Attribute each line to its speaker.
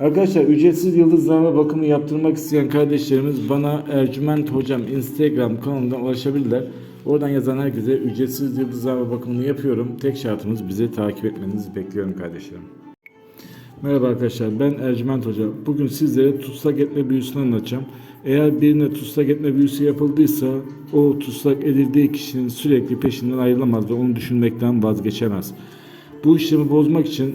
Speaker 1: Arkadaşlar ücretsiz yıldızlarla bakımı yaptırmak isteyen kardeşlerimiz bana Ercüment Hocam Instagram kanalından ulaşabilirler. Oradan yazan herkese ücretsiz yıldızlarla bakımını yapıyorum. Tek şartımız bizi takip etmenizi bekliyorum kardeşlerim. Merhaba arkadaşlar ben Ercüment Hoca. Bugün sizlere tutsak etme büyüsünü anlatacağım. Eğer birine tutsak etme büyüsü yapıldıysa o tutsak edildiği kişinin sürekli peşinden ayrılamaz ve onu düşünmekten vazgeçemez. Bu işlemi bozmak için